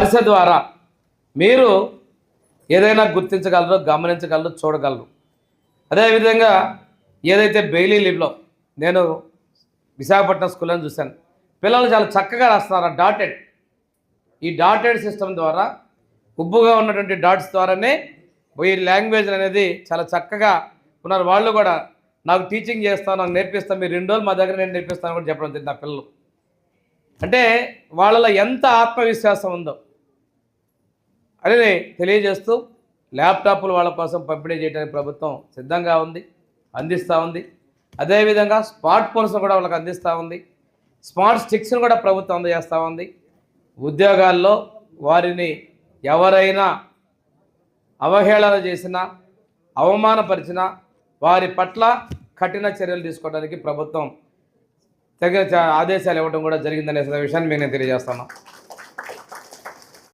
దశ ద్వారా మీరు ఏదైనా గుర్తించగలరు గమనించగలరు చూడగలరు. అదేవిధంగా ఏదైతే బెయిలీ లిప్లో నేను విశాఖపట్నం స్కూల్లో చూశాను. పిల్లలు చాలా చక్కగా రాస్తున్నారు డాటెడ్ ఈ డాటెడ్ సిస్టమ్ ద్వారా ఉబ్బుగా ఉన్నటువంటి డాట్స్ ద్వారానే ఈ లాంగ్వేజ్ అనేది చాలా చక్కగా ఉన్నారు. వాళ్ళు కూడా నాకు టీచింగ్ చేస్తాను నాకు నేర్పిస్తాను మీరు రెండు రోజులు మా దగ్గర నేను నేర్పిస్తాను కూడా చెప్పడం జరిగింది నా పిల్లలు. అంటే వాళ్ళలో ఎంత ఆత్మవిశ్వాసం ఉందో అని తెలియజేస్తూ ల్యాప్టాప్లు వాళ్ళ కోసం పంపిణీ చేయడానికి ప్రభుత్వం సిద్ధంగా ఉంది అందిస్తూ ఉంది. అదేవిధంగా స్మార్ట్ ఫోన్స్ కూడా వాళ్ళకి అందిస్తూ ఉంది. స్మార్ట్ స్టిక్స్ను కూడా ప్రభుత్వం అందజేస్తూ ఉంది. ఉద్యోగాల్లో వారిని ఎవరైనా అవహేళన చేసినా అవమానపరిచినా వారి పట్ల కఠిన చర్యలు తీసుకోవడానికి ప్రభుత్వం తగిన చ- ఆదేశాలు ఇవ్వడం కూడా జరిగిందనే విషయాన్ని మీకు నేను తెలియజేస్తున్నాను